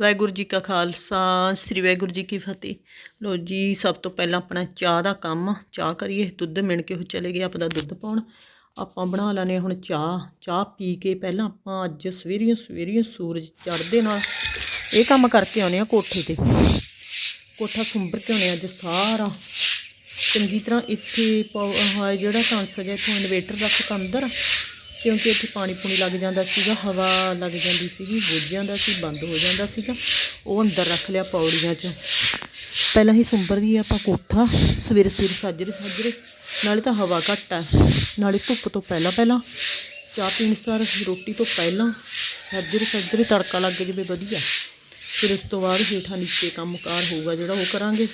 ਵਾਹਿਗੁਰੂ ਜੀ ਕਾ ਖਾਲਸਾ, ਸ੍ਰੀ ਵਾਹਿਗੁਰੂ ਜੀ ਕੀ ਫਤਿਹ। ਲੋ ਜੀ, ਸਭ ਤੋਂ ਪਹਿਲਾਂ ਆਪਣਾ ਚਾਹ ਦਾ ਕੰਮ, ਚਾਹ ਕਰੀਏ, ਦੁੱਧ ਮਿਣ ਕੇ ਉਹ ਚਲੇ ਗਏ ਆਪਦਾ ਦੁੱਧ ਪਾਉਣ। ਆਪਾਂ ਬਣਾ ਲੈਣੇ ਹੁਣ ਚਾਹ ਚਾਹ ਪੀ ਕੇ ਪਹਿਲਾਂ ਆਪਾਂ ਅੱਜ ਸਵੇਰੀਆਂ ਸਵੇਰੀਆਂ ਸੂਰਜ ਚੜ੍ਹਦੇ ਨਾਲ ਇਹ ਕੰਮ ਕਰਕੇ ਆਉਣੇ ਆ ਕੋਠੇ ਤੇ। ਕੋਠਾ ਸੁੰਬਰ ਕੇ ਆਉਣੇ ਅੱਜ ਸਾਰਾ। ਚੰਗੀ ਤਰ੍ਹਾਂ ਇੱਥੇ ਪਾਉ- ਜਿਹੜਾ ਕਾਂਸਾ ਜਿਹਾ ਇੱਥੋਂ ਇਨਵੇਟਰ ਰੱਖ ਤਾ ਅੰਦਰ। ਕਿਉਂਕਿ ਇੱਥੇ ਪਾਣੀ ਪੂਣੀ ਲੱਗ ਜਾਂਦਾ ਸੀਗਾ, ਹਵਾ ਲੱਗ ਜਾਂਦੀ ਸੀਗੀ, ਬੁੱਝ ਜਾਂਦਾ ਸੀ, ਬੰਦ ਹੋ ਜਾਂਦਾ ਸੀਗਾ। ਉਹ ਅੰਦਰ ਰੱਖ ਲਿਆ ਪੌੜੀਆਂ 'ਚ। ਪਹਿਲਾਂ ਹੀ ਸੁੰਬਰ ਦੀ ਆਪਾਂ ਕੋਠਾ, ਸਵੇਰੇ ਸਵੇਰੇ ਸਾਜਰੇ ਸਾਜਰੇ, ਨਾਲੇ ਤਾਂ ਹਵਾ ਘੱਟ ਆ। ਨਾਲੇ ਧੁੱਪ ਤੋਂ ਪਹਿਲਾਂ ਪਹਿਲਾਂ, ਚਾਹ ਪੀਣ ਸਾਰ ਰੋਟੀ ਤੋਂ ਪਹਿਲਾਂ ਸਾਜਰੇ ਸਾਜਰੇ ਤੜਕਾ ਲੱਗ ਜਾਵੇ ਵਧੀਆ। ਫਿਰ ਉਸ ਤੋਂ ਬਾਅਦ ਹੇਠਾਂ ਨੀਚੇ ਕੰਮਕਾਰ ਹੋਊਗਾ ਜਿਹੜਾ ਉਹ ਕਰਾਂਗੇ।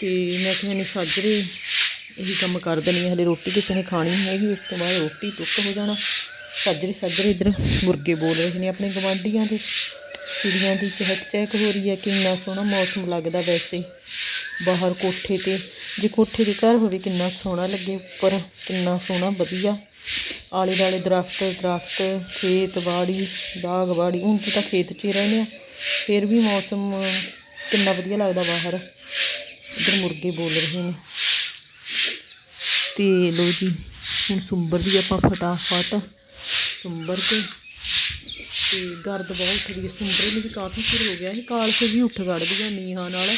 ਤੇ ਮੈਂ ਕਿਹਾ ਨਹੀਂ ਸਾਜਰੇ ਇਹੀ ਕੰਮ ਕਰ ਦੇਣੀ ਹੈ, ਹਲੇ ਰੋਟੀ ਕਿਸੇ ਨੇ ਖਾਣੀ ਨਹੀਂ ਹੈਗੀ ਉਸ ਤੋਂ ਬਾਅਦ ਰੋਟੀ ਟੁੱਕ ਹੋ ਜਾਣਾ। ਸਾਜਰੇ ਸਾਜਰੇ ਇੱਧਰ ਮੁਰਗੇ ਬੋਲ ਰਹੇ ਨੇ ਆਪਣੇ ਗਵਾਂਢੀਆਂ ਦੇ। ਚਿੜੀਆਂ ਦੀ ਚਹਿਕ ਚਹਿਕ ਹੋ ਰਹੀ ਹੈ ਕਿੰਨਾ ਸੋਹਣਾ ਮੌਸਮ ਲੱਗਦਾ ਵੈਸੇ। ਬਾਹਰ ਕੋਠੇ ਤੇ, ਜੇ ਕੋਠੇ ਦੇ ਘਰ ਹੋਵੇ ਕਿੰਨਾ ਸੋਹਣਾ ਲੱਗੇ, ਉੱਪਰ ਕਿੰਨਾ ਸੋਹਣਾ, ਵਧੀਆ। ਆਲੇ ਦੁਆਲੇ ਦਰਖਤ ਦਰਖਤ, ਖੇਤ ਬਾੜੀ, ਬਾਗ ਬਾੜੀ, ਹੁਣ ਤਾਂ ਖੇਤ 'ਚ ਹੀ ਰਹਿੰਦੇ ਆ। ਫਿਰ ਵੀ ਮੌਸਮ ਕਿੰਨਾ ਵਧੀਆ ਲੱਗਦਾ ਬਾਹਰ। ਇੱਧਰ ਮੁਰਗੇ ਬੋਲ ਰਹੇ ਨੇ। ਤੇ ਲੋ ਜੀ, ਹੁਣ ਸੁੰਬਰ ਦੀ ਆਪਾਂ ਫਟਾਫਟ ਸੁੰਬਰ ਕੇ ਤੇ ਗਰਦ ਬਹੁਤ ਉੱਠਦੀ ਹੈ। ਸੁੰਬਰੇ ਨੂੰ ਵੀ ਕਾਫੀ ਚਿਰ ਹੋ ਗਿਆ ਇਹ ਕਾਲਸੇ ਵੀ ਉੱਠ ਵੜਦੀਆਂ ਨੀਹਾਂ ਨਾਲ।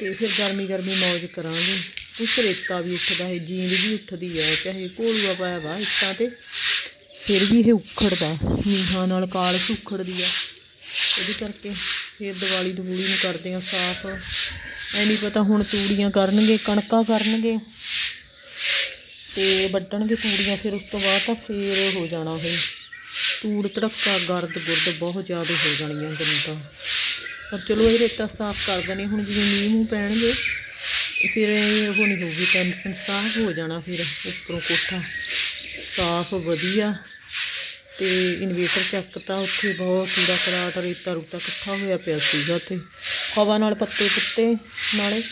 ਤੇ ਫਿਰ ਗਰਮੀ ਗਰਮੀ ਮੌਜ ਕਰਾਂਗੇ। ਕੁਛ ਰੇਤਾ ਵੀ ਉੱਠਦਾ ਹੈ, ਜੀਂਦ ਵੀ ਉੱਠਦੀ ਹੈ, ਚਾਹੇ ਕੋਲੂਆ ਪਾਇਆ ਵਾ ਇੱਟਾਂ ਤੇ, ਫਿਰ ਵੀ ਇਹ ਉਖੜਦਾ ਨੀਹਾਂ ਨਾਲ ਕਾਲਸ ਉਖੜਦੀ ਆ ਉਹਦੇ ਕਰਕੇ ਫਿਰ ਦੀਵਾਲੀ ਦਵੂਲੀ ਨੂੰ ਕਰਦੇ ਆ ਸਾਫ਼। ਐ ਨਹੀਂ ਪਤਾ ਹੁਣ ਤੂੜੀਆਂ ਕਰਨਗੇ, ਕਣਕਾਂ ਕਰਨਗੇ। ਤੇ ਵੱਢਣਗੇ ਤੂੜੀਆਂ, ਫਿਰ ਉਸ ਤੋਂ ਬਾਅਦ ਤਾਂ ਫੇਰ ਹੋ ਜਾਣਾ ਇਹ ਤੂੜ ਧੜਕਾ ਗਰਦ, ਗੁਰਦ ਬਹੁਤ ਜ਼ਿਆਦਾ ਹੋ ਜਾਣੀਆਂ ਗੰਦਾ ਪਰ ਚਲੋ ਇਹ ਰੇਤਾ ਸਾਫ਼ ਕਰ ਦਨੇ ਹੁਣ ਜਿਵੇਂ ਮੀਂਹ ਮੂੰਹ ਪੈਣਗੇ, ਫਿਰ ਇਹ ਉਹ ਨਹੀਂ ਹੋਊਗੀ ਟੈਨਸ਼ਨ ਸਾਫ਼ ਹੋ ਜਾਣਾ ਫਿਰ ਉੱਪਰੋਂ ਕੋਠਾ। ਸਾਫ਼ ਵਧੀਆ। ਤੇ ਇਨਵੇਟਰ ਚੱਕ ਤਾਂ ਉੱਥੇ ਬਹੁਤ ਕੂੜਾ ਕਰਾਟ ਰੇਤਾ ਰੂਤਾ ਇਕੱਠਾ ਹੋਇਆ ਪਿਆ ਸੀਗਾ ਉੱਥੇ। ਹਵਾ ਨਾਲ ਪੱਤੇ ਪੁੱਤੇ ਨਾਲੇ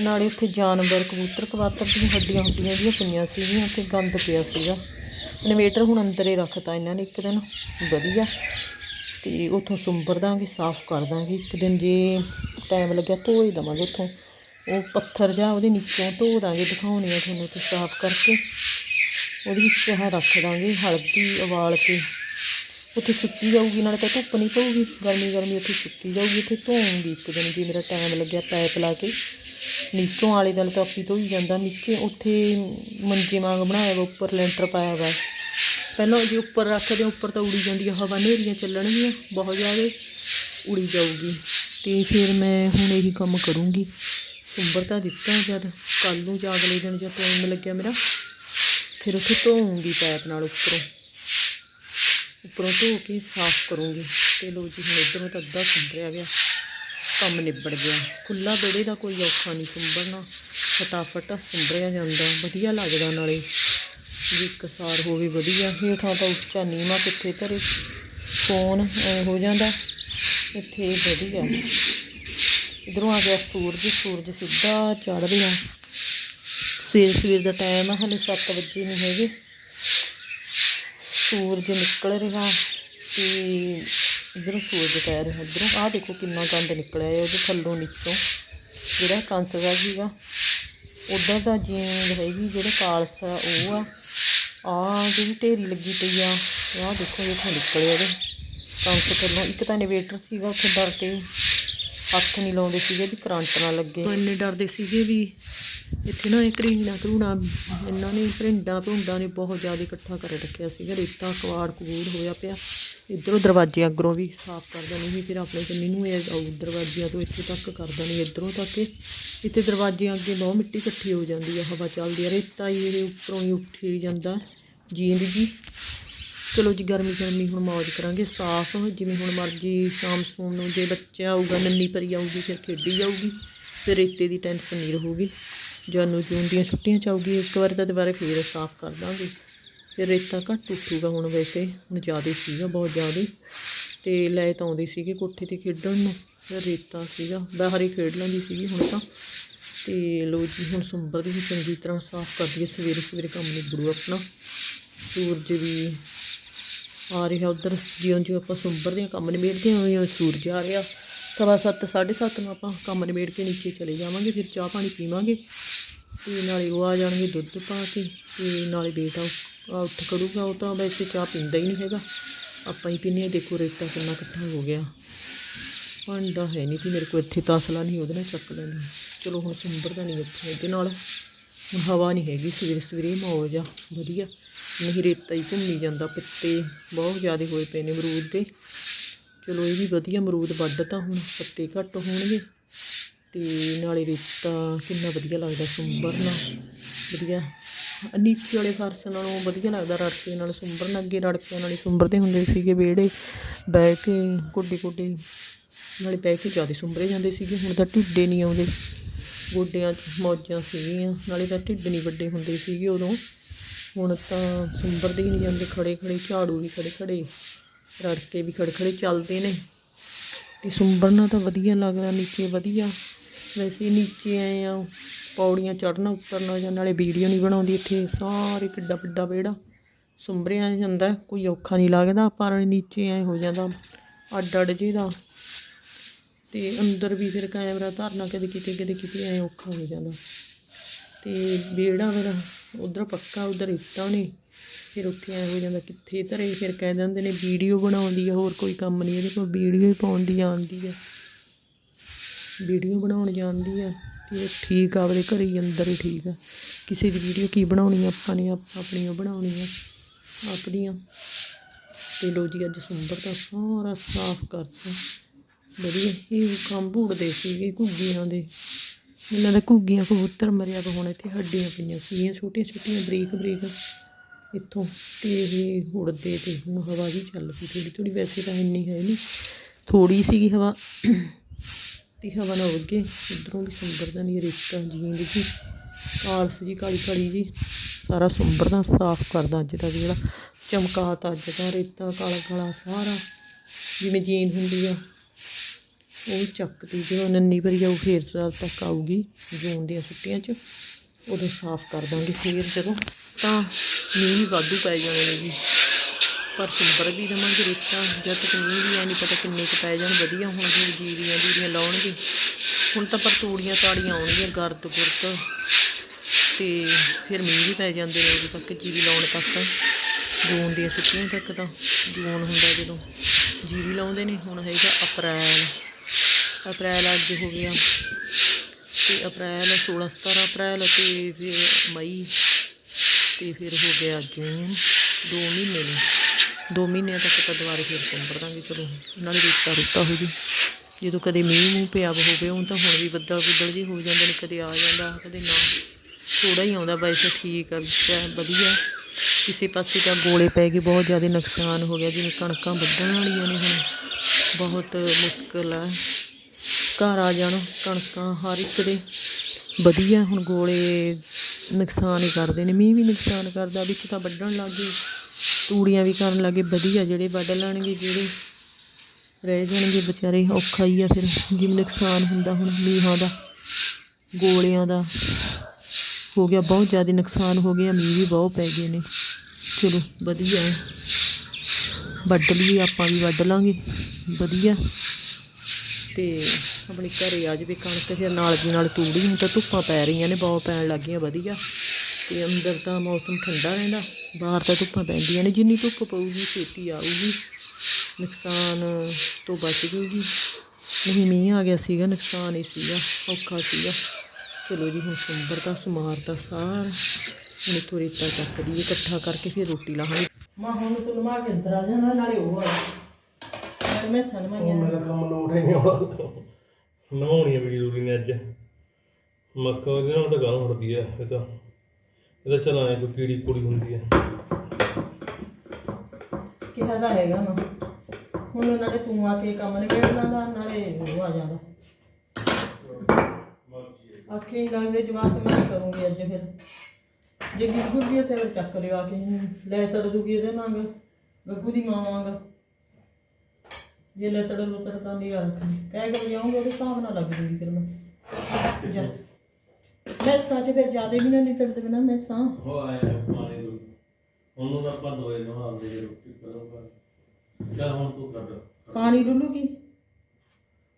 ਨਾਲੇ ਉੱਥੇ ਜਾਨਵਰ, ਕਬੂਤਰ ਕਵਾਤਰ ਦੀਆਂ ਹੱਡੀਆਂ ਹੁੱਡੀਆਂ ਜਿਹੀਆਂ ਪਈਆਂ ਸੀਗੀਆਂ, ਉੱਥੇ ਗੰਦ ਪਿਆ ਸੀਗਾ। ਇਨਵੇਟਰ ਹੁਣ ਅੰਦਰ ਹੀ ਰੱਖਤਾ ਇਹਨਾਂ ਨੇ ਇੱਕ ਦਿਨ। ਵਧੀਆ। ਤੇ ਉੱਥੋਂ ਸੁੰਬਰ ਦਾਂਗੇ, ਸਾਫ਼ ਕਰ ਦਾਂਗੇ। ਇੱਕ ਦਿਨ ਜੇ ਟਾਈਮ ਲੱਗਿਆ ਧੋ ਹੀ ਦੇਵਾਂਗੇ ਉੱਥੋਂ। ਉਹ ਪੱਥਰ ਜਾਂ ਉਹਦੇ ਨੀਚੋਂ ਧੋ ਦਾਂਗੇ, ਦਿਖਾਉਣੀ ਆ ਤੁਹਾਨੂੰ ਤੇ ਸਾਫ਼ ਕਰਕੇ। ਉਹਦੇ ਵਿੱਚ ਆਹ ਰੱਖ ਦਾਂਗੇ, ਹਲਦੀ ਉਬਾਲ ਕੇ। ਉੱਥੇ ਸੁੱਕੀ ਜਾਊਗੀ, ਨਾਲੇ ਤਾਂ ਧੁੱਪ ਨਹੀਂ ਪਊਗੀ। ਗਰਮੀ ਗਰਮੀ ਉੱਥੇ ਸੁੱਕੀ ਜਾਊਗੀ, ਉੱਥੇ ਧੋਉਂਗੀ ਇੱਕ ਦਿਨ ਜੇ ਮੇਰਾ ਟਾਈਮ ਲੱਗਿਆ ਪੈਪ ਲਾ ਕੇ। ਨੀਚੋਂ ਆਲੇ ਦੁਆਲੇ ਤਾਂ ਆਪੀ ਧੋਈ ਜਾਂਦਾ, ਨੀਚੇ ਉੱਥੇ ਮੰਜੇ ਵਾਂਗ ਬਣਾਇਆ ਵਾ, ਉੱਪਰ ਲੈਂਟਰ ਪਾਇਆ ਵਾ। ਪਹਿਲਾਂ ਜੇ ਉੱਪਰ ਰੱਖਦੇ, ਉੱਪਰ ਤਾਂ ਉੜੀ ਜਾਂਦੀ ਆ, ਹਵਾ ਹਨੇਰੀਆਂ ਚੱਲਣਗੀਆਂ, ਬਹੁਤ ਜ਼ਿਆਦਾ ਉੜੀ ਜਾਊਗੀ। ਤੇ ਫਿਰ ਮੈਂ ਹੁਣ ਇਹੀ ਕੰਮ ਕਰੂੰਗੀ। ਸੁੰਬਰ ਤਾਂ ਦਿੱਤਾ ਜਦ ਕੱਲ ਨੂੰ ਜਾਂ ਅਗਲੇ ਦਿਨ ਜਾਂ ਟਾਈਮ ਲੱਗਿਆ ਮੇਰਾ, ਫਿਰ ਉੱਥੇ ਧੋਉਂਗੀ ਪੈਪ ਨਾਲ ਉੱਪਰੋਂ। ਉੱਪਰੋਂ ਧੋ ਕੇ ਸਾਫ਼ ਕਰੂੰਗੀ। ਤੇ ਲੋ ਜੀ, ਹੁਣ ਇੱਧਰੋਂ ਤਾਂ ਅੱਧਾ ਸੁੰਬਰਿਆ ਗਿਆ ਕੰਮ ਨਿਬੜ ਗਿਆ। ਖੁੱਲਾ ਵਿਹੜੇ ਦਾ ਕੋਈ ਔਖਾ ਨਹੀਂ ਸੁੰਬਰਨਾ ਫਟਾਫਟ ਸੁੰਬਰਿਆ ਜਾਂਦਾ। ਵਧੀਆ ਲੱਗਦਾ ਨਾਲੇ। ਵੀ ਇੱਕਸਾਰ ਹੋਵੇ ਵਧੀਆ। ਹੇਠਾਂ ਤਾਂ ਉੱਚਾ ਨੀਵਾਂ ਕਿੱਥੇ ਧਰੇ। ਫੋਨ ਹੋ ਜਾਂਦਾ। ਇੱਥੇ ਵਧੀਆ। ਇਧਰੋਂ ਆ ਗਿਆ ਸੂਰਜ। ਸੂਰਜ ਸਿੱਧਾ ਚੜ ਰਿਹਾ ਸਵੇਰ ਸਵੇਰ ਦਾ ਟਾਈਮ ਹੈ ਹਲੇ 7 ਵਜੇ ਨਹੀਂ ਹੈਗੇ। ਸੂਰਜ ਨਿਕਲ ਰਿਹਾ। ਤੇ ਇਧਰੋਂ ਸੂਰਜ ਪੈ ਰਿਹਾ, ਇਧਰੋਂ ਆਹ ਦੇਖੋ ਕਿੰਨਾ ਗੰਦ ਨਿਕਲਿਆ ਹੈ, ਉਹਦੇ ਥੱਲੋਂ ਨੀਚੋਂ। ਜਿਹੜਾ ਕੰਸ ਦਾ ਸੀਗਾ, ਉਧਰ ਦਾ ਜੀਂਦ ਹੈਗੀ ਜਿਹੜਾ ਕਾਲਸ ਆ, ਉਹ ਆ। ਆ ਜਿਹੜੀ ਢੇਰੀ ਲੱਗੀ ਪਈ ਆ, ਆਹ ਦੇਖੋ ਇਹ ਥਾਂ ਨਿਕਲਿਆ ਇਹਦੇ। ਕੰਸ ਥੱਲੋਂ, ਇੱਕ ਤਾਂ ਇਨਵੇਟਰ ਸੀਗਾ, ਉੱਥੇ ਡਰ ਕੇ ਹੱਥ ਨਹੀਂ ਲਾਉਂਦੇ ਸੀਗੇ ਵੀ ਕਰੰਟ ਨਾ ਲੱਗੇ। ਇੰਨੇ ਡਰਦੇ ਸੀਗੇ ਵੀ ਇੱਥੇ ਨਾ ਇਹ ਕਰੀਨਾ ਕਰੂਣਾ ਇਹਨਾਂ ਨੇ ਭਰਿੰਡਾਂ ਭੁੰਡਾਂ ਨੇ ਬਹੁਤ ਜ਼ਿਆਦਾ ਇਕੱਠਾ ਕਰ ਰੱਖਿਆ ਸੀਗਾ, ਰੇਤਾ ਕਵਾੜ ਕਬੂੜ ਹੋਇਆ ਪਿਆ। ਇੱਧਰੋਂ ਦਰਵਾਜ਼ੇ ਅੱਗਰੋਂ ਵੀ ਸਾਫ਼ ਕਰ ਦੇਣੀ ਸੀ, ਫਿਰ ਆਪਣੇ ਕੰਨੀ ਨੂੰ ਇਹ ਆਊ ਦਰਵਾਜ਼ਿਆਂ ਤੋਂ ਇੱਥੇ ਤੱਕ ਕਰ ਦੇਣੀ ਇੱਧਰੋਂ ਤੱਕ ਇੱਥੇ ਦਰਵਾਜ਼ਿਆਂ ਅੱਗੇ ਬਹੁਤ ਮਿੱਟੀ ਇਕੱਠੀ ਹੋ ਜਾਂਦੀ ਆ, ਹਵਾ ਚੱਲਦੀ ਹੈ ਰੇਤਾ ਹੀ ਇਹ ਉੱਪਰੋਂ ਹੀ ਉੱਠੀ ਜਾਂਦਾ, ਜੀਂਦ ਜੀ। ਚਲੋ ਜੀ, ਗਰਮੀ ਗਰਮੀ ਹੁਣ ਮੌਜ ਕਰਾਂਗੇ, ਸਾਫ਼, ਜਿਵੇਂ ਹੁਣ ਮਰਜ਼ੀ ਸ਼ਾਮ ਸੂਮ ਨੂੰ ਜੇ ਬੱਚਾ ਆਊਗਾ, ਨੰਨੀ ਭਰੀ ਆਊਗੀ, ਫਿਰ ਖੇਡੀ ਜਾਊਗੀ, ਫਿਰ ਰੇਤੇ ਦੀ ਟੈਨਸ਼ਨ ਨਹੀਂ ਰਹੂਗੀ। ਜਾਨੂੰ ਜੂਨ ਦੀਆਂ ਛੁੱਟੀਆਂ ਚ ਆਊਗੀ, ਇੱਕ ਵਾਰ ਤਾਂ ਦੁਬਾਰਾ ਫੇਰ ਸਾਫ਼ ਕਰ ਦਾਂਗੇ। ਫਿਰ ਰੇਤਾ ਘੱਟ ਉੱਠੂਗਾ ਹੁਣ ਵੈਸੇ, ਹੁਣ ਜ਼ਿਆਦਾ ਸੀਗਾ, ਬਹੁਤ ਜ਼ਿਆਦਾ। ਤੇ ਲੈ ਤਾਂ ਆਉਂਦੇ ਸੀਗੇ ਕੋਠੇ ਤੇ ਖੇਡਣ ਨੂੰ, ਰੇਤਾ ਸੀਗਾ ਬਾਹਰ ਹੀ ਖੇਡ ਲੈਂਦੀ ਸੀਗੀ ਹੁਣ ਤਾਂ। ਤੇ ਲੋ ਜੀ, ਹੁਣ ਸੁੰਬਰ ਦੀ ਵੀ ਚੰਗੀ ਤਰ੍ਹਾਂ ਸਾਫ਼ ਕਰ ਦਈਏ, ਸਵੇਰੇ ਸਵੇਰੇ ਕੰਮ ਨਿਬੜੂ ਆਪਣਾ। ਸੂਰਜ ਵੀ ਆ ਰਿਹਾ ਉਧਰ, ਜਿਉਂ ਜਿਉਂ ਆਪਾਂ ਸੁੰਬਰ ਦੇ ਕੰਮ ਨਿਬੇੜਦੇ ਹਾਂ ਸੂਰਜ ਆ ਰਿਹਾ। ਸਵਾ ਸੱਤ, ਸਾਢੇ ਸੱਤ ਨੂੰ ਆਪਾਂ ਕੰਮ ਨਿਬੇੜ ਕੇ ਨੀਚੇ ਚਲੇ ਜਾਵਾਂਗੇ, ਫਿਰ ਚਾਹ ਪਾਣੀ ਪੀਵਾਂਗੇ। ਤੇ ਨਾਲੇ ਉਹ ਆ ਜਾਣਗੇ ਦੁੱਧ ਪਾ ਕੇ, ਤੇ ਨਾਲੇ ਬੇਟਾ ਆ ਉੱਠ ਖੜੂਗਾ, ਉਹ ਤਾਂ ਵੈਸੇ ਚਾਹ ਪੀਂਦਾ ਹੀ ਨਹੀਂ ਹੈਗਾ। ਆਪਾਂ ਹੀ ਪੀਂਦੇ ਹਾਂ, ਦੇਖੋ ਰੇਤਾ ਕਿੰਨਾ ਇਕੱਠਾ ਹੋ ਗਿਆ। ਭਾਂਡਾ ਹੈ ਨਹੀਂ ਕਿ ਮੇਰੇ ਕੋਲ ਇੱਥੇ ਤਸਲਾ ਨਹੀਂ, ਉਹਦੇ ਨਾਲ ਚੱਕ ਲੈਣੀ ਚਲੋ ਹੁਣ ਸੁੰਬਰ ਦਾ ਨਹੀਂ ਇੱਥੇ ਇਹਦੇ ਨਾਲ। ਹਵਾ ਨਹੀਂ ਹੈਗੀ, ਸਵੇਰੇ ਸਵੇਰੇ ਮੌਜ ਆ ਵਧੀਆ। ਨਹੀਂ, ਰੇਤਾ ਹੀ ਘੁੰਮੀ ਜਾਂਦਾ, ਪੱਤੇ ਬਹੁਤ ਜ਼ਿਆਦਾ ਹੋਏ ਪਏ ਨੇ ਅਮਰੂਦ ਦੇ। ਚਲੋ ਇਹ ਵੀ ਵਧੀਆ, ਅਮਰੂਦ ਵੱਢ ਤਾਂ ਹੁਣ ਪੱਤੇ ਘੱਟ ਹੋਣਗੇ। ਤੇ ਨਾਲੇ ਰੇਤਾ ਕਿੰਨਾ ਵਧੀਆ ਲੱਗਦਾ, ਸੁੰਬਰ ਨਾਲ। ਵਧੀਆ। ਨੀਚੇ ਵਾਲੇ ਫਰਸ਼ ਨਾਲੋਂ ਵਧੀਆ ਲੱਗਦਾ ਰੜਕੇ ਨਾਲ ਸੁੰਬਰਨ ਨਾਲ ਅੱਗੇ ਰੜਕਿਆਂ ਨਾਲ ਹੀ ਸੁੰਬਰਦੇ ਹੁੰਦੇ ਸੀਗੇ ਵਿਹੜੇ, ਬਹਿ ਕੇ ਕੁੱਡੀ ਕੁੱਡੀ ਨਾਲੇ ਬਹਿ ਕੇ ਜ਼ਿਆਦਾ ਸੁੰਬਰੇ ਜਾਂਦੇ ਸੀਗੇ, ਹੁਣ ਤਾਂ ਢਿੱਡੇ ਨਹੀਂ ਆਉਂਦੇ, ਗੋਡਿਆਂ 'ਚ ਮੌਜਾਂ ਸੀਗੀਆਂ, ਨਾਲੇ ਤਾਂ ਢਿੱਡ ਨਹੀਂ ਵੱਡੇ ਹੁੰਦੇ ਸੀਗੇ ਉਦੋਂ, ਹੁਣ ਤਾਂ ਸੁੰਬਰਦੇ ਹੀ ਨਹੀਂ ਜਾਂਦੇ ਖੜੇ ਖੜੇ ਝਾੜੂ ਵੀ ਖੜੇ ਖੜੇ ਰੜਕੇ ਵੀ ਖੜੇ ਖੜੇ ਚੱਲਦੇ ਨੇ, ਤੇ ਸੁੰਬਰਨਾ ਤਾਂ ਵਧੀਆ ਲੱਗਦਾ, ਨੀਚੇ ਵਧੀਆ, ਵੈਸੇ ਨੀਚੇ ਆਏ ਆ ਪੌੜੀਆਂ ਚੜ੍ਹਨਾ ਉਤਰਨਾ ਜਾਂ ਨਾਲੇ ਵੀਡੀਓ ਨਹੀਂ ਬਣਾਉਂਦੀ ਇੱਥੇ, ਸਾਰੇ ਕਿੱਡਾ ਵੱਡਾ ਵਿਹੜਾ ਸੁੰਬਰਿਆ ਜਾਂਦਾ, ਕੋਈ ਔਖਾ ਨਹੀਂ ਲੱਗਦਾ, ਪਰ ਨੀਚੇ ਐ ਹੋ ਜਾਂਦਾ, ਅੱਡ ਅੱਡ ਜਿਹਦਾ। ਤੇ ਅੰਦਰ ਵੀ ਫਿਰ ਕੈਮਰਾ ਧਰਨਾ, ਕਦੇ ਕਿਤੇ ਕਦੇ ਕਿਤੇ ਐ ਔਖਾ ਹੋ ਜਾਂਦਾ। ਤੇ ਵਿਹੜਾ ਫਿਰ ਉਧਰ ਪੱਕਾ, ਉਧਰ ਇੱਟਾਂ ਨੇ, ਫਿਰ ਉੱਥੇ ਐ ਹੋ ਜਾਂਦਾ, ਕਿੱਥੇ ਧਰੇ, ਫਿਰ ਕਹਿ ਦਿੰਦੇ ਨੇ ਵੀਡੀਓ ਬਣਾਉਂਦੀ ਆ, ਹੋਰ ਕੋਈ ਕੰਮ ਨਹੀਂ ਇਹਦੇ ਕੋਲ ਵੀਡੀਓ ਹੀ ਪਾਉਣ ਦੀ ਆਉਂਦੀ ਆ। ਵੀਡੀਓ ਬਣਾਉਣ ਜਾਂਦੀ ਆ। ਤੇ ਠੀਕ ਆ ਆਪਦੇ ਘਰੇ ਹੀ ਅੰਦਰ ਹੀ ਠੀਕ ਆ। ਕਿਸੇ ਦੀ ਵੀਡੀਓ ਕੀ ਬਣਾਉਣੀ ਆ, ਆਪਾਂ ਨੇ, ਆਪ ਆਪਣੀ ਉਹ ਬਣਾਉਣੀ ਆ ਆਪਦੀਆਂ ਤੇ ਲੋ ਜੀ, ਅੱਜ ਸੁੰਦਰ ਦਾ ਸਾਰਾ ਸਾਫ਼ ਕਰਤਾ। ਵਧੀਆ, ਇਹ ਕੰਮ ਭੂੜਦੇ ਸੀਗੇ ਘੁੱਗੀਆਂ ਦੇ। ਇਹਨਾਂ ਦਾ ਘੁੱਗੀਆਂ ਕਬੂਤਰ ਮਰਿਆ ਵਾ, ਹੁਣ ਇੱਥੇ ਹੱਡੀਆਂ ਪਈਆਂ ਸੀਗੀਆਂ, ਛੋਟੀਆਂ ਛੋਟੀਆਂ, ਬਰੀਕ ਬਰੀਕ। ਇੱਥੋਂ ਤੇ ਇਹ ਉੜਦੇ ਤੇ ਹੁਣ ਹਵਾ ਵੀ ਚੱਲ ਪਈ ਥੋੜੀ ਥੋੜੀ ਵੈਸੇ ਤਾਂ ਇੰਨੀ ਹੈ ਨਹੀਂ ਥੋੜੀ ਸੀਗੀ ਹਵਾ। ਤੇ ਹਵਾ ਨਾਲ ਉੱਡ ਗਏ ਉੱਧਰੋਂ ਵੀ ਸੁੰਬਰਦਾ ਨਹੀਂ ਰੇਤਾ ਜੀਂਦ ਜੀ ਕਾਲਸ ਜੀ, ਕਾਲੀ ਕਾਲੀ ਜੀ, ਸਾਰਾ ਸੁੰਬਰਦਾ ਸਾਫ਼ ਕਰਦਾ ਅੱਜ ਦਾ ਜਿਹੜਾ। ਚਮਕਾਤਾ ਅੱਜ ਦਾ ਰੇਤਾ, ਕਾਲਾ ਕਾਲਾ ਸਾਰਾ, ਜਿਵੇਂ ਜੀਨ ਹੁੰਦੀ ਆ। ਉਹ ਚੱਕਦੀ, ਜਦੋਂ ਨੰਨੀ ਭਰੀ ਜਾਊ ਫੇਰ ਸਾਲ ਤੱਕ ਆਊਗੀ ਜੂਨ ਦੀਆਂ ਛੁੱਟੀਆਂ 'ਚ। ਉਦੋਂ ਸਾਫ਼ ਕਰ ਦਾਂਗੇ ਫੇਰ ਜਦੋਂ। ਤਾਂ ਮੀਂਹ ਵੀ ਵਾਧੂ ਪੈ ਜਾਣੇ ਨੇ ਜੀ। ਪਰ ਸੁੰਬਰ ਵੀ ਦੇਵਾਂਗੇ, ਰੇਤਾ ਜਦ ਤੱਕ ਮੀਂਹ ਵੀ ਆ ਨਹੀਂ ਪਤਾ ਕਿੰਨੇ ਕੁ ਪੈ ਜਾਣ, ਵਧੀਆ ਹੁਣ ਫਿਰ ਜੀਰੀਆਂ ਜੀਰੀਆਂ ਲਾਉਣਗੇ। ਹੁਣ ਤਾਂ ਪਰ ਤੂੜੀਆਂ ਤਾੜੀਆਂ ਆਉਣਗੀਆਂ, ਗਰਦ ਗੁਰਦ। ਤੇ ਫਿਰ ਮੀਂਹ ਵੀ ਪੈ ਜਾਂਦੇ ਨੇ ਉਦੋਂ ਤੱਕ, ਜੀਰੀ ਲਾਉਣ ਤੱਕ। ਜੂਨ ਦੀਆਂ ਛੁੱਟੀਆਂ ਤੱਕ ਤਾਂ ਜੂਨ ਹੁੰਦਾ ਜਦੋਂ ਜੀਰੀ ਲਾਉਂਦੇ ਨੇ, ਹੁਣ ਹੈਗਾ ਅਪ੍ਰੈਲ। ਅਪ੍ਰੈਲ ਅੱਜ ਹੋ ਗਿਆ। ਤੇ ਅਪ੍ਰੈਲ 16 17 ਅਪ੍ਰੈਲ ਤੇ ਫਿਰ ਮਈ, ਤੇ ਫਿਰ ਹੋ ਗਿਆ ਜੂਨ ਦੋ ਮਹੀਨੇ ਨੇ। ਦੋ ਮਹੀਨਿਆਂ ਤੱਕ ਤਾਂ ਦੁਬਾਰਾ ਫਿਰ ਸੰਭਰ ਦਾਂਗੇ ਚਲੋ ਨਾਲੇ ਰੇਤਾ ਰੁੱਤਾ ਹੋ ਜੀ। ਜਦੋਂ ਕਦੇ ਮੀਂਹ ਮੂੰਹ ਪਿਆ ਹੋਵੇ ਉਹ ਤਾਂ ਹੁਣ ਵੀ ਬੱਦਲ ਬੁੱਦਲ ਜੀ ਹੋ ਜਾਂਦੇ ਨੇ, ਕਦੇ ਆ ਜਾਂਦਾ, ਕਦੇ ਨਾ। ਥੋੜਾ ਹੀ ਆਉਂਦਾ ਵੈਸੇ ਠੀਕ ਆ ਵਿਚਾ ਵਧੀਆ। ਕਿਸੇ ਪਾਸੇ ਤਾਂ ਗੋਲੇ ਪੈ ਗਏ, ਬਹੁਤ ਜ਼ਿਆਦਾ ਨੁਕਸਾਨ ਹੋ ਗਿਆ, ਜਿਵੇਂ ਕਣਕਾਂ ਵੱਢਣ ਵਾਲੀਆਂ ਨੇ ਹੁਣ। ਬਹੁਤ ਮੁਸ਼ਕਲ ਆ। ਘਰ ਆ ਜਾਣ, ਕਣਕਾਂ ਹਰ ਇੱਕ ਦੇ। ਵਧੀਆ, ਹੁਣ ਗੋਲੇ ਨੁਕਸਾਨ ਹੀ ਕਰਦੇ ਨੇ, ਮੀਂਹ ਵੀ ਨੁਕਸਾਨ ਕਰਦਾ, ਵਿੱਚ ਤਾਂ ਵੱਢਣ ਲੱਗ ਗਏ। ਤੂੜੀਆਂ ਵੀ ਕਰਨ ਲੱਗੇ, ਵਧੀਆ ਜਿਹੜੇ ਵੱਢ ਲੈਣਗੇ, ਜਿਹੜੇ ਰਹਿ ਜਾਣਗੇ ਵਿਚਾਰੇ, ਔਖਾ ਹੀ ਆ ਫਿਰ ਜਿਵੇਂ ਨੁਕਸਾਨ ਹੁੰਦਾ ਹੁਣ ਮੀਂਹਾਂ ਦਾ, ਗੋਲਿਆਂ ਦਾ। ਹੋ ਗਿਆ, ਬਹੁਤ ਜ਼ਿਆਦਾ ਨੁਕਸਾਨ ਹੋ ਗਿਆ, ਮੀਂਹ ਵੀ ਬਹੁਤ ਪੈ ਗਏ ਨੇ। ਚਲੋ, ਵਧੀਆ ਹੈ। ਵੱਢ ਲਈਏ, ਆਪਾਂ ਵੀ ਵੱਢ ਲਾਂਗੇ। ਵਧੀਆ। ਤੇ ਆਪਣੇ ਘਰੇ ਆ ਜਾਵੇ ਕਣਕ ਫਿਰ ਨਾਲ ਦੀ ਨਾਲ ਤੂੜੀ, ਹੁਣ ਤਾਂ ਧੁੱਪਾਂ ਪੈ ਰਹੀਆਂ ਨੇ, ਬਹੁਤ ਪੈਣ ਲੱਗ ਗਈਆਂ, ਵਧੀਆ। ਤੇ ਅੰਦਰ ਤਾਂ ਮੌਸਮ ਠੰਡਾ ਰਹਿੰਦਾ ਬਾਹਰ ਤਾਂ ਧੁੱਪਾਂ ਪੈਂਦੀਆਂ ਨੇ ਜਿੰਨੀ ਧੁੱਪ ਪਊਗੀ ਛੇਤੀ ਆਊਗੀ ਨੁਕਸਾਨ ਤੋਂ ਬਚ ਜੂਗੀ। ਨਹੀਂ ਮੀਂਹ ਆ ਗਿਆ ਸੀਗਾ ਨੁਕਸਾਨ ਹੀ ਸੀਗਾ ਔਖਾ ਸੀਗਾ। ਚਲੋ ਜੀ ਹੁਣ ਸੰਬਰ ਦਾ ਸਮਾਰ ਦਾ ਸਾਰ ਹੁਣ ਇੱਥੋਂ ਰੇਤਾ ਚੱਕ ਦਈਏ ਇਕੱਠਾ ਕਰਕੇ ਫਿਰ ਰੋਟੀ ਲਾਹਾਂਗੇ ਮਾਂ ਹੁਣ ਤੂੰ ਕੇ ਅੰਦਰ ਆ ਜਾਣਾ ਨਾਲੇ ਉਹ ਆ ਮੈਂ ਸਨਮਾਨਿਆ ਉਹ ਮੇਰਾ ਕੰਮ ਲੋਟ ਹੀ ਨਹੀਂ ਆਉਣਾ। ਨਹਾਉਣੀ ਵੀ ਜ਼ਰੂਰੀ ਨੇ ਅੱਜ। ਮੱਕਾ ਉਹਦੇ ਨਾਲ ਤਾਂ ਗਾਲ ਹੁੰਦੀ ਹੈ ਇਹ ਤਾਂ। ਇਹਦਾ ਚਲਾਣੇ ਕੋਈ ਕੀੜੀ ਕੁੜੀ ਹੁੰਦੀ ਹੈ। ਕਿਹਾ ਦਾ ਹੈਗਾ ਨਾ ਹੁਣ ਨਾਲੇ ਤੂੰ ਆ ਕੇ ਕੰਮ ਨਿਬੇੜਨਾ ਦਾ ਨਾਲੇ ਉਹ ਆ ਜਾਂਦਾ। ਆਖੇ ਲੱਗਦੇ ਜਵਾਬ ਮੈਂ ਕਰੂੰਗੀ ਅੱਜ ਫਿਰ? ਜੇ ਗਿੱਗੂ ਦੀ ਤੇ ਚੱਕ ਲਿਓ ਆ ਕੇ। ਲੈ ਤੜ ਦੂਗੀ ਇਹਦੇ ਮੰਗ ਗੱਗੂ ਦੀ ਮਾਂ ਮੰਗ ਜੇ ਲੈ ਤੜ ਲੋ ਤਾਂ ਤਾਂ ਨਹੀਂ ਕਹਿ ਕੇ ਜਾਊਂਗਾ, ਉਹਦੇ ਹਿਸਾਬ ਨਾਲ ਲੱਗ ਜੂਗੀ ਫਿਰ ਮੈਂ। ਜਾ। ਮੈਸਾਂ ਚ ਫਿਰ ਜ਼ਿਆਦਾ ਵੀ ਨਾ ਨਹੀਂ ਤੜਦੇ ਬਿਨਾ ਮੈਸਾਂ ਹੋ ਆਇਆ ਪਾਣੀ ਦੋ ਉਹਨੂੰ ਤਾਂ ਆਪਾਂ ਦੋਏ ਨਹਾਉਂਦੇ ਜੇ ਰੋਟੀ ਕਰੋ ਚੱਲ ਹੁਣ ਤੂੰ ਕਰ ਪਾਣੀ ਡੁੱਲੂਗੀ?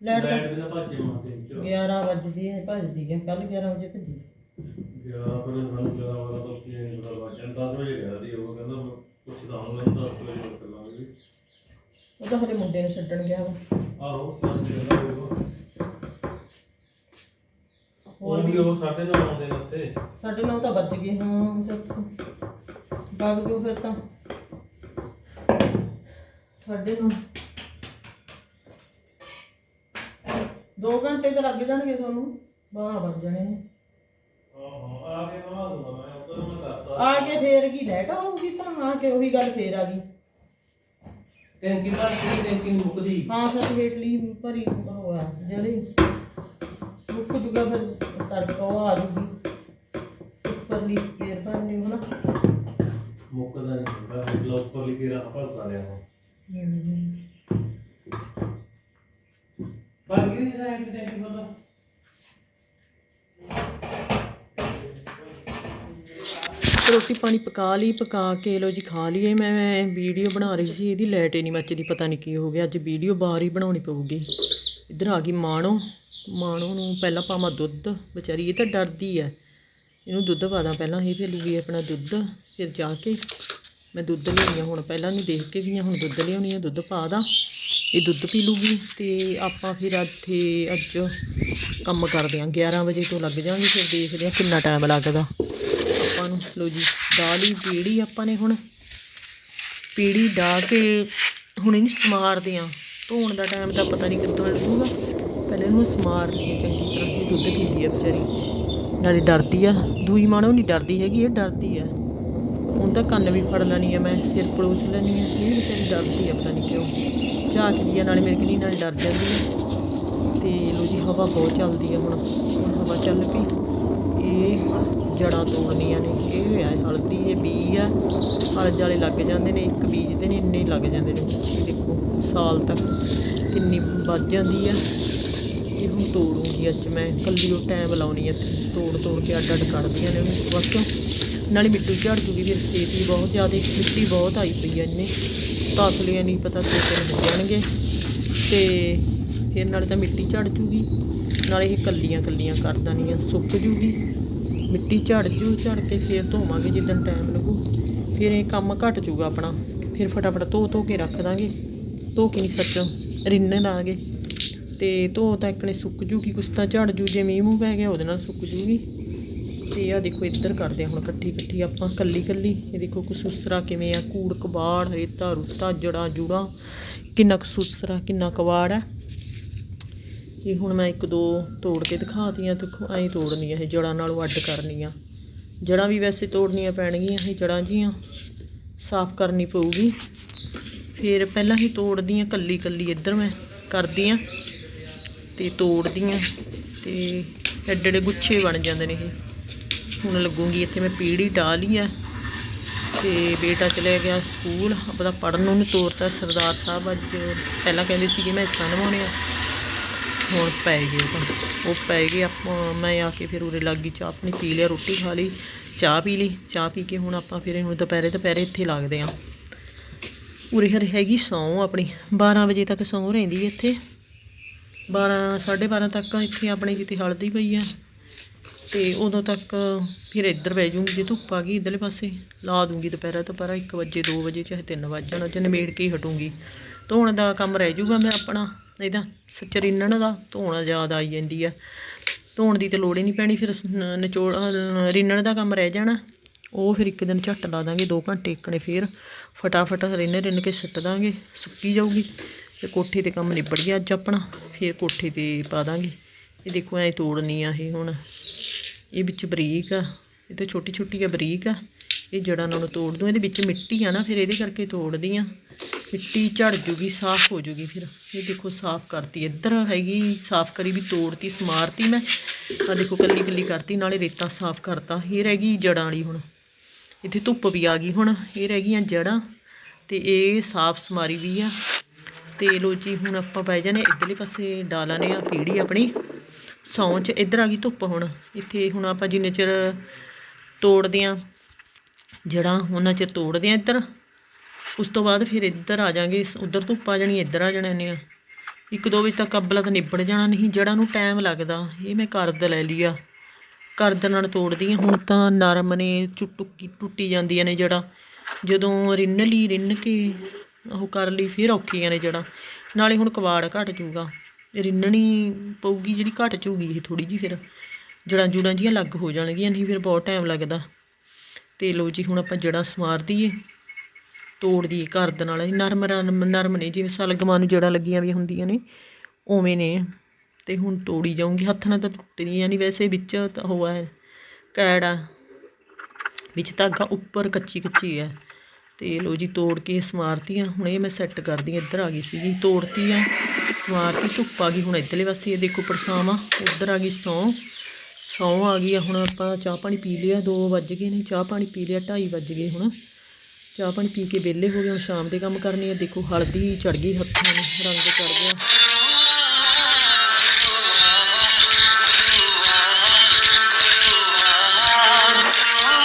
ਲਾਈਟ ਤਾਂ ਲਾਈਟ ਬਿਨਾ ਭੱਜੇ ਮਾਤੇ ਚ 11 ਵਜੇ ਹੈ ਭੱਜਦੀ ਹੈ। ਕੱਲ 11 ਵਜੇ ਭੱਜੀ। ਗਿਆ ਪਰ ਸਾਨੂੰ ਜ਼ਿਆਦਾ ਵਾਲਾ ਤਾਂ ਕੀ ਨਹੀਂ ਪਤਾ ਜਾਂਦਾ 10 ਵਜੇ ਗਿਆ ਸੀ ਉਹ ਕਹਿੰਦਾ ਮੈਂ ਪੁੱਛਦਾ ਹਾਂ ਮੈਂ 10 ਵਜੇ ਕਰ ਲਾਂਗੇ। ਉਹ ਤਾਂ ਹਲੇ ਮੁੰਡੇ ਨੂੰ ਛੱਡਣ ਗਿਆ ਵਾ। ਆਹੋ ਹੋਰ ਵੀ ਉਹ ਸਾਡੇ ਨਾਲ ਆਉਂਦੇ ਨੇ ਉੱਥੇ। ਸਾਡੇ ਨਾਲ ਤਾਂ ਵੱਜ ਗਏ ਹਾਂ ਸੱਤ ਵਗ ਜੋ ਫਿਰ ਤਾਂ। ਸਾਡੇ ਨੂੰ। ਦੋ ਘੰਟੇ ਤਾਂ ਲੱਗ ਜਾਣਗੇ ਤੁਹਾਨੂੰ। 12 ਵੱਜ ਜਾਣੇ ਨੇ। ਆਹੋ ਆ ਕੇ ਨਵਾ ਦੂੰਗਾ ਮੈਂ ਉੱਧਰ ਮੈਂ ਕਰਤਾ। ਆ ਕੇ ਫੇਰ ਕੀ ਲੈਟ ਆਊਗੀ ਤਾਂ ਆ ਕੇ ਉਹੀ ਗੱਲ ਫੇਰ ਆ ਗਈ। ਟੈਂਕੀ ਭਰ ਕੇ ਟੈਂਕੀ ਨੀ ਮੁੱਕਦੀ। ਹਾਂ ਸੱਤ ਵੇਟਲੀ ਭਰੀ ਹੋਇਆ ਜਿਹੜੀ ਮੁੱਕ ਜੂਗਾ ਫਿਰ। ਤੜਕਾ ਉਹ ਆ ਜੂਗੀ। ਉੱਪਰਲੀ ਫੇਰ ਭਰਨੀ ਹੋਣਾ ਮੁੱਕਦਾ ਨਹੀਂ ਹੁੰਦਾ। ਮਤਲਬ ਉੱਪਰ ਲਿਖੇ ਰਾਹ ਭਰਦਾ ਰਿਹਾ ਹਾਂ ਪਰ ਜਾਇਆ ਕਿ ਟੈਂਕੀ ਭਰਦਾ ਰੋਟੀ ਪਾਣੀ ਪਕਾ ਲਈ ਪਕਾ ਕੇ ਲੋ ਜੀ ਖਾ ਲਈਏ। ਮੈਂ ਮੈਂ ਵੀਡੀਓ ਬਣਾ ਰਹੀ ਸੀ ਇਹਦੀ ਲਾਈਟ ਹੀ ਨਹੀਂ ਮੱਚਦੀ ਪਤਾ ਨਹੀਂ ਕੀ ਹੋ ਗਿਆ। ਅੱਜ ਵੀਡੀਓ ਬਾਹਰ ਹੀ ਬਣਾਉਣੀ ਪਊਗੀ। ਇੱਧਰ ਆ ਗਈ ਮਾਣੋ। ਮਾਣੋ ਨੂੰ ਪਹਿਲਾਂ ਪਾਵਾਂ ਦੁੱਧ ਵਿਚਾਰੀ ਇਹ ਤਾਂ ਡਰਦੀ ਹੈ ਇਹਨੂੰ ਦੁੱਧ ਪਾ ਦਾਂ ਪਹਿਲਾਂ ਇਹ ਪੀਲੂਗੀ ਆਪਣਾ ਦੁੱਧ ਫਿਰ ਜਾ ਕੇ ਮੈਂ ਦੁੱਧ ਲਿਆਉਣੀ ਆ। ਹੁਣ ਪਹਿਲਾਂ ਨਹੀਂ ਦੇਖ ਕੇ ਵੀ ਹਾਂ, ਹੁਣ ਦੁੱਧ ਲਿਆਉਣੀ ਆ ਦੁੱਧ ਪਾ ਦਾਂ। ਇਹ ਦੁੱਧ ਪੀ ਲੂਗੀ ਤੇ ਆਪਾਂ ਫਿਰ ਇੱਥੇ ਅੱਜ ਕੰਮ ਕਰਦੇ ਹਾਂ 11 ਵਜੇ ਤੋਂ ਲੱਗ ਜਾਾਂਗੇ ਫਿਰ ਦੇਖਦੇ ਹਾਂ ਕਿੰਨਾ ਟਾਈਮ ਲੱਗਦਾ। ਆਪਾਂ ਨੂੰ ਲੋ ਜੀ ਦਾਲੀ ਪੀੜੀ ਆਪਾਂ ਨੇ ਹੁਣ। ਪੀੜੀ ਡਾ ਕੇ ਹੁਣ ਇਹਨੂੰ ਸਮਾਰਦੇ ਆ। ਧੋਣ ਦਾ ਟਾਈਮ ਤਾਂ ਪਤਾ ਨਹੀਂ ਕਿੱਦੋਂ ਲੱਗੂਗਾ। ਪਹਿਲੇ ਇਹਨੂੰ ਸਮਾਰ ਲਈਏ ਚੰਗੀ ਤਰ੍ਹਾਂ ਇਹ ਦੁੱਧ ਪੀਂਦੀ ਆ ਵਿਚਾਰੀ। ਨਾਲੇ ਡਰਦੀ ਆ, ਦੂਈ ਮਾਣੋ ਨਹੀਂ ਡਰਦੀ ਹੈਗੀ, ਇਹ ਡਰਦੀ ਆ। ਹੁਣ ਤਾਂ ਕੰਨ ਵੀ ਫੜ ਲੈਣੀ ਆ ਮੈਂ, ਸਿਰ ਪਲੋਚ ਲੈਣੀ ਆ, ਇਹ ਵਿਚਾਰੀ ਡਰਦੀ ਆ ਪਤਾ ਨਹੀਂ ਕਿਉਂ। ਝਾਕਦੀ ਆ, ਨਾਲੇ ਮੇਰੇ ਕਿੰਨੀ ਨਾਲ ਡਰ ਜਾਂਦੀ ਆ। ਤੇ ਲੋ ਜੀ, ਹਵਾ ਬਹੁਤ ਚੱਲਦੀ ਆ ਹੁਣ ਹੁਣ ਹਵਾ ਚੱਲ ਪਈ। ਇਹ ਜੜਾਂ ਤੋੜਨੀਆਂ ਨੇ, ਇਹ ਹੋਇਆ ਹਲਦੀ, ਇਹ ਬੀਜ ਆ। ਹਲਦ ਵਾਲੇ ਲੱਗ ਜਾਂਦੇ ਨੇ, ਇੱਕ ਬੀਜ ਦੇ ਨੇ ਇੰਨੇ ਲੱਗ ਜਾਂਦੇ ਨੇ। ਇਹ ਦੇਖੋ, ਸਾਲ ਤੱਕ ਕਿੰਨੀ ਵੱਧ ਜਾਂਦੀ ਆ। ਇਹ ਹੁਣ ਤੋੜੂੰਗੀ ਅੱਜ ਮੈਂ ਕੱਲੀ ਉਹ ਟਾਈਮ ਲਾਉਣੀ ਆ। ਤੋੜ ਤੋੜ ਕੇ ਅੱਡ ਅੱਡ ਕੱਢਦੀਆਂ ਨੇ ਉਹਨੂੰ। ਬਸ ਨਾਲੇ ਮਿੱਟੀ ਝੜ ਜੂਗੀ ਫਿਰ ਛੇਤੀ ਬਹੁਤ ਜ਼ਿਆਦਾ, ਮਿੱਟੀ ਬਹੁਤ ਆਈ ਪਈ ਆ ਇੰਨੇ। ਤਾਸਲੀਆਂ ਨਹੀਂ ਪਤਾ ਦੋ ਲੱਗ ਜਾਣਗੇ। ਤੇ ਫਿਰ ਨਾਲੇ ਤਾਂ ਮਿੱਟੀ ਝੜ ਜੂਗੀ ਨਾਲੇ ਇਹ ਕੱਲੀਆਂ ਕੱਲੀਆਂ ਕਰ ਦੇਣੀਆਂ, ਸੁੱਕ ਜੂਗੀ। ਮਿੱਟੀ ਝੜ ਜੂ, ਝੜ ਕੇ ਫਿਰ ਧੋਵਾਂਗੇ ਜਿੱਦਣ ਟਾਈਮ ਲੱਗੂ। ਫਿਰ ਇਹ ਕੰਮ ਘਟ ਜੂਗਾ ਆਪਣਾ। ਫਿਰ ਫਟਾਫਟ ਧੋ ਧੋ ਕੇ ਰੱਖ ਦਾਂਗੇ। ਧੋ ਕੇ ਨਹੀਂ ਸੱਚ ਰਿੰਨ ਲਾਂਗੇ। ਤੇ ਧੋ ਤਾਂ ਇੱਕ ਨੇ ਸੁੱਕ ਜੂਗੀ, ਕੁਛ ਤਾਂ ਝੜ ਜੂ ਜੇ ਮੀਂਹ ਮੂੰਹ ਪੈ ਗਿਆ ਉਹਦੇ ਨਾਲ ਸੁੱਕ ਜੂਗੀ। ਤੇ ਆ ਦੇਖੋ ਇੱਧਰ ਕਰਦੇ ਆ ਹੁਣ ਇਕੱਠੀ ਇਕੱਠੀ ਆਪਾਂ, ਕੱਲੀ ਕੱਲੀ। ਇਹ ਦੇਖੋ ਕਸੂਸਰਾ ਕਿਵੇਂ ਆ, ਕੂੜ ਕਬਾੜ, ਰੇਤਾ ਰੁੱਤਾ ਜੜਾਂ ਜੂੜਾਂ। ਕਿੰਨਾ ਕਸੂਸਰਾ ਕਿੰਨਾ ਕਬਾੜ ਆ। ਇਹ ਹੁਣ ਮੈਂ ਇੱਕ ਦੋ ਤੋੜ ਕੇ ਦਿਖਾਤੀਆਂ, ਦੇਖੋ ਐਂ ਤੋੜਨੀਆਂ, ਇਹ ਜੜਾਂ ਨਾਲੋਂ ਅੱਡ ਕਰਨੀਆਂ। ਆ ਜੜਾਂ ਵੀ ਵੈਸੇ ਤੋੜਨੀਆਂ ਪੈਣਗੀਆਂ, ਇਹ ਜੜਾਂ ਜੀਆਂ। ਸਾਫ਼ ਕਰਨੀ ਪਊਗੀ। ਫਿਰ ਪਹਿਲਾਂ ਹੀ ਤੋੜਦੀ ਆ, ਕੱਲੀ ਕੱਲੀ ਇੱਧਰ ਮੈਂ ਕਰਦੀ ਆ। ਤੇ ਤੋੜਦੀ ਆ ਤੇ ਐਡੇ ਐਡੇ ਗੁੱਛੇ ਬਣ ਜਾਂਦੇ ਨੇ ਇਹ। ਹੁਣ ਲੱਗੂਗੀ, ਇੱਥੇ ਮੈਂ ਪੀੜੀ ਲਈ ਆ। ਤੇ ਬੇਟਾ ਚਲੇ ਗਿਆ ਸਕੂਲ, ਆਪਦਾ ਪੜਨ ਉਹਨੂੰ ਤੋਰਤਾ ਸਰਦਾਰ ਸਾਹਿਬ। ਅੱਜ ਪਹਿਲਾਂ ਕਹਿੰਦੇ ਸੀ ਕਿ ਮੈਂ ਹਿੱਸਾ ਨਿਭਾਉਣੇ ਆ। ਹੁਣ ਪੈ ਗਏ ਉਹ ਤਾਂ। ਉਹ ਪੈ ਗਏ, ਆਪਾਂ ਮੈਂ ਆ ਕੇ ਫਿਰ ਉਰੇ ਲੱਗ ਗਈ ਚਾਹ ਆਪਣੀ ਪੀ ਲਿਆ, ਰੋਟੀ ਖਾ ਲਈ, ਚਾਹ ਪੀ ਲਈ। ਚਾਹ ਪੀ ਕੇ ਹੁਣ ਆਪਾਂ ਫਿਰ ਹੁਣ ਦੁਪਹਿਰੇ ਦੁਪਹਿਰੇ ਇੱਥੇ ਲੱਗਦੇ ਆ। ਉਰੇ ਹਰ ਹੈਗੀ ਸੌਂ ਆਪਣੀ। 12 ਵਜੇ ਤੱਕ ਸੌਂ ਰਹਿੰਦੀ ਇੱਥੇ। 12 12:30 ਤੱਕ ਇੱਥੇ ਆਪਣੇ ਜਿੱਥੇ ਹਲਦੀ ਪਈ ਆ। ਤੇ ਉਦੋਂ ਤੱਕ ਫਿਰ ਇੱਧਰ ਬਹਿ ਜੂੰਗੀ, ਜੇ ਧੁੱਪ ਆ ਗਈ ਇੱਧਰਲੇ ਪਾਸੇ, ਲਾ ਦੂੰਗੀ ਦੁਪਹਿਰਾ ਦੁਪਹਿਰਾ 1 ਵਜੇ 2 ਵਜੇ ਚਾਹੇ 3 ਵਜੇ ਜਾਣਾ ਜੇ ਨਿਬੇੜ ਕੇ ਹੀ ਹਟੂੰਗੀ। ਧੋਣ ਦਾ ਕੰਮ ਰਹਿ ਜੂਗਾ ਮੈਂ ਆਪਣਾ ਇਹਦਾ ਸੱਚ ਰਿੰਨਣ ਦਾ, ਧੋਣਾ ਜ਼ਿਆਦਾ ਆਈ ਜਾਂਦੀ ਆ। ਧੋਣ ਦੀ ਤੇ ਲੋੜ ਹੀ ਨਹੀਂ ਪੈਣੀ, ਫਿਰ ਨਿਚੋੜ ਰਿੰਨਣ ਦਾ ਕੰਮ ਰਹਿ ਜਾਣਾ। ਉਹ ਫਿਰ ਇੱਕ ਦਿਨ ਝੱਟ ਲਾ ਦਾਂਗੇ 2 ਘੰਟੇ ਇੱਕਣੇ ਫਿਰ ਫਟਾਫਟ ਰਿੰਨ ਰਿੰਨ ਕੇ ਸੁੱਟ ਦਾਂਗੇ, ਸੁੱਕੀ ਜਾਊਗੀ। ਤੇ ਕੋਠੇ ਤੇ ਕੰਮ ਨਿਬੜ ਗਿਆ ਅੱਜ ਆਪਣਾ, ਫਿਰ ਕੋਠੇ ਤੇ ਪਾ ਦਾਂਗੇ। ਇਹ ਦੇਖੋ, ਐ ਤੋੜਨੀ ਆ ਇਹ ਹੁਣ। ਇਹ ਵਿੱਚ ਬਰੀਕ ਆ, ਇਹ ਤਾਂ ਛੋਟੀ ਛੋਟੀ ਆ, ਬਰੀਕ ਆ। ਇਹ ਜੜਾਂ ਨਾਲੋਂ ਤੋੜ ਦੂੰ, ਇਹਦੇ ਵਿੱਚ ਮਿੱਟੀ ਆ ਨਾ, ਫਿਰ ਇਹਦੇ ਕਰਕੇ ਤੋੜਦੀ ਆ। ਮਿੱਟੀ ਝੜ ਜੂਗੀ, ਸਾਫ਼ ਹੋ ਜੂਗੀ ਫਿਰ। ਇਹ ਦੇਖੋ, ਸਾਫ਼ ਕਰਤੀ। ਇੱਧਰ ਹੈਗੀ, ਸਾਫ਼ ਕਰੀ ਵੀ ਤੋੜਤੀ, ਸਮਾਰਤੀ ਮੈਂ। ਆ ਦੇਖੋ ਕੱਲੀ ਕੱਲੀ ਕਰਤੀ, ਨਾਲੇ ਰੇਤਾ ਸਾਫ਼ ਕਰਤਾ। ਇਹ ਰਹਿ ਗਈ ਜੜਾਂ ਵਾਲੀ ਹੁਣ। ਇੱਥੇ ਧੁੱਪ ਵੀ ਆ ਗਈ ਹੁਣ। ਇਹ ਰਹਿ ਗਈਆਂ ਜੜਾਂ ਤੇ ਇਹ ਸਾਫ਼ ਸਮਾਰੀ ਵੀ ਆ। ਤੇ ਲੋ ਜੀ ਹੁਣ ਆਪਾਂ ਬਹਿ ਜਾਣੇ ਇੱਧਰਲੇ ਪਾਸੇ ਡਾਲਾਂ ਨੇ ਆ ਪੀੜੀ ਆਪਣੀ। ਸੌਂ ਚ ਇੱਧਰ ਆ ਗਈ ਧੁੱਪ ਹੁਣ। ਇੱਥੇ ਹੁਣ ਆਪਾਂ ਜਿੰਨੇ ਚਿਰ ਤੋੜਦੇ ਆ ਜੜਾਂ ਉਹਨਾਂ ਚਿਰ ਤੋੜਦੇ ਆ ਇੱਧਰ। ਉਸ ਤੋਂ ਬਾਅਦ ਫਿਰ ਇੱਧਰ ਆ ਜਾਾਂਗੇ, ਉਧਰ ਧੁੱਪ ਆ ਜਾਣੀ, ਇੱਧਰ ਆ ਜਾਣਾ ਨੇ ਇੱਕ ਦੋ ਵਜੇ ਤੱਕ ਅੱਬਲਾ ਤਾਂ ਨਿਬੜ ਜਾਣਾ, ਨਹੀਂ ਜੜ੍ਹਾਂ ਨੂੰ ਟਾਈਮ ਲੱਗਦਾ। ਇਹ ਮੈਂ ਕਰਦ ਲੈ ਲਈ ਆ। ਕਰਦ ਨਾਲ ਤੋੜਦੀ ਹਾਂ, ਹੁਣ ਤਾਂ ਨਰਮ ਨੇ ਚੁੱਟੁਕੀ ਟੁੱਟੀ ਜਾਂਦੀਆਂ ਨੇ ਜੜ੍ਹਾਂ। ਜਦੋਂ ਰਿੰਨ ਲਈ ਰਿੰਨ ਕੇ ਉਹ ਕਰ ਲਈ, ਫਿਰ ਔਖੀਆਂ ਨੇ ਜੜ੍ਹਾਂ ਨਾਲੇ ਹੁਣ ਕਵਾੜ ਘਟ ਜੂਗਾ। ਰਿੰਨਣੀ ਪਊਗੀ ਜਿਹੜੀ ਘਟ ਜੂਗੀ ਇਹ ਥੋੜੀ ਜੀ ਫਿਰ। ਜੜਾਂ ਜੁੜਾਂ ਜੀਆਂ ਲੱਗ ਹੋ ਜਾਣਗੀਆਂ, ਨਹੀਂ ਫਿਰ ਬਹੁਤ ਟਾਈਮ ਲੱਗਦਾ। ਤੇ ਲੋ ਜੀ, ਹੁਣ ਆਪਾਂ ਜੜਾਂ ਸਮਾਰ ਦਈਏ। ਤੋੜ ਦਈਏ ਦੇ ਨਾਲ। ਨਰਮ ਨਰਮ ਨਰਮ ਨੇ, ਜਿਵੇਂ ਸਲਗਮਾਂ ਨੂੰ ਜੜਾਂ ਲੱਗੀਆਂ ਵੀ ਹੁੰਦੀਆਂ ਨੇ, ਉਵੇਂ ਨੇ। ਤੇ ਹੁਣ ਤੋੜੀ ਜਾਊਂਗੀ। ਹੱਥ ਨਾਲ ਤਾਂ ਟੁੱਟਣੀਆਂ ਨਹੀਂ ਵੈਸੇ, ਵਿੱਚ ਤਾਂ ਉਹ ਹੈ, ਕੈੜਾ। ਵਿੱਚ ਧਾਗਾ ਉੱਪਰ ਕੱਚੀ ਕੱਚੀ ਹੈ। ਤੇ ਲੋ ਜੀ ਤੋੜ ਕੇ ਸਮਾਰਤੀ ਆ ਹੁਣ ਇਹ ਮੈਂ ਸੈੱਟ ਕਰਦੀ ਹਾਂ, ਇੱਧਰ ਆ ਗਈ ਸੀਗੀ, ਤੋੜਤੀ ਆ, ਸਮਾਰਤੀ ਧੁੱਪ ਆ ਗਈ, ਹੁਣ ਇੱਧਰਲੇ ਪਾਸੇ ਇਹ ਦੇਖੋ ਪਰਸਾਵਾਂ ਉੱਧਰ ਆ ਗਈ ਸੌਂ ਸੌਂ ਆ ਗਈ ਆ, ਹੁਣ ਆਪਾਂ ਚਾਹ ਪਾਣੀ ਪੀ ਲਿਆ 2 ਵੱਜ ਗਏ ਨੇ, ਚਾਹ ਪਾਣੀ ਪੀ ਲਿਆ 2:30 ਵੱਜ ਗਏ ਹੁਣ, ਚਾਹ ਪਾਣੀ ਪੀ ਕੇ ਵਿਹਲੇ ਹੋ ਗਏ, ਹੁਣ ਸ਼ਾਮ ਦੇ ਕੰਮ ਕਰਨੇ ਆ, ਦੇਖੋ ਹਲਦੀ ਚੜ ਗਈ ਹੱਥਾਂ ਨੂੰ, ਰੰਗ ਚੜ ਗਿਆ।